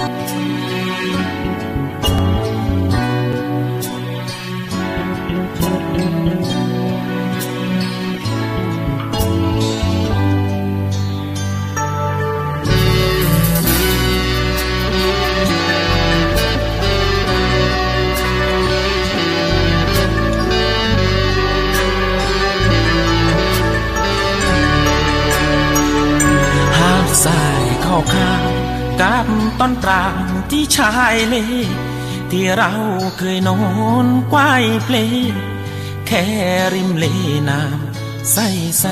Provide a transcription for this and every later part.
嗯。 ต้นตรางที่ชายเล ที่เราเคยนอนกวายเพลงแค่ริมเลน้ำใสใส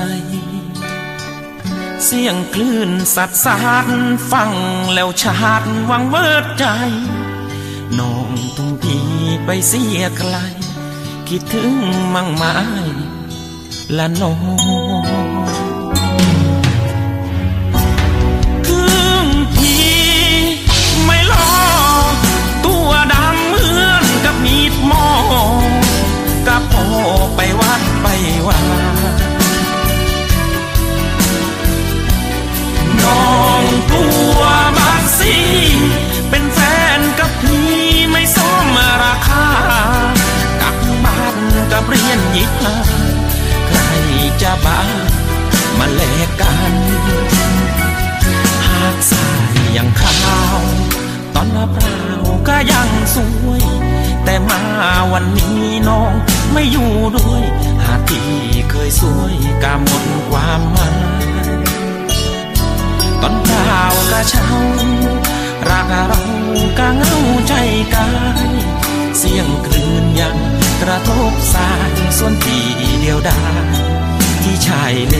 เสียงคลื่นสัดสาดฟังแล้วชาดวังเวิดใจ น้องทุ่งทีไปเสียไกล คิดถึงมั่งไม้ละน้อง บามาแลกกัน หากสายยังขาว ตอนมะพร้าวก็ยังสวย แต่มาวันนี้น้องไม่อยู่ด้วย หากที่เคยสวยก็หมดความหมายตอนเปล่าก็เช่ารักเราก็เงาใจกายเสียงคลื่นยังกระทบสายส่วนที่เดียวดาย ที่ชายเล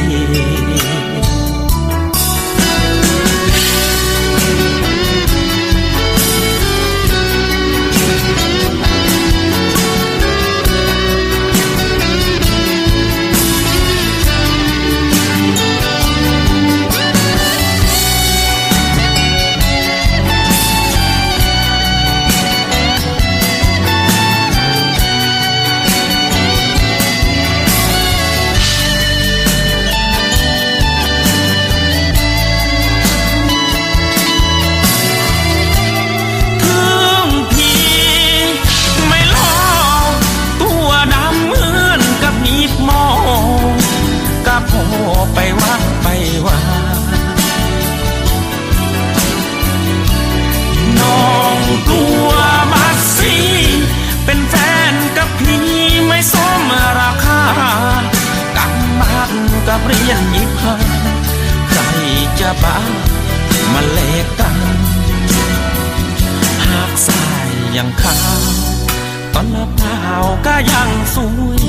ไปวัดไปว่าน้องตัวบักซีเป็นแฟนกับพี่ไม่สมราคากับบ้านกับเรียนยิบหาใครจะบ้ามาแลกกัน หากสายยังขาวตอนมะพร้าวก็ยังสวย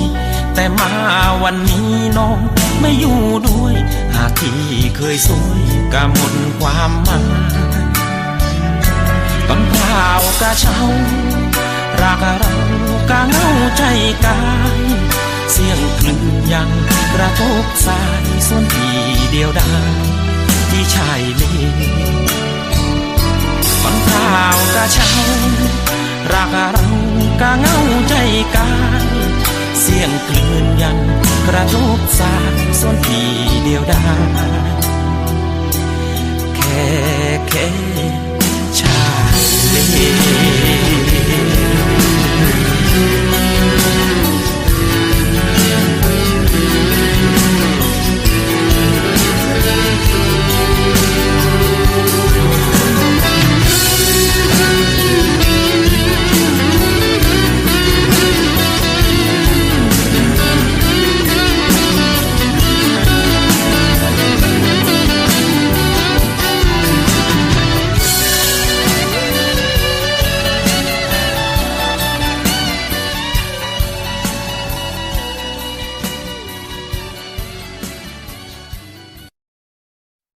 แต่มาวันนี้น้องไม่อยู่ด้วย หากที่เคยสวยก็หมดความหมายตอนเปล่าก็เช่ารักเราก็เหงาใจกาย เสียงคลื่นยังกระทบสายส่วนที่เดียวดายที่ชายเลฝันข่าวกะเช้ารักเรากะเหงาใจกาย สียงคลื่นยันกระทบสาส่วนที่เดียวดายแค่แค่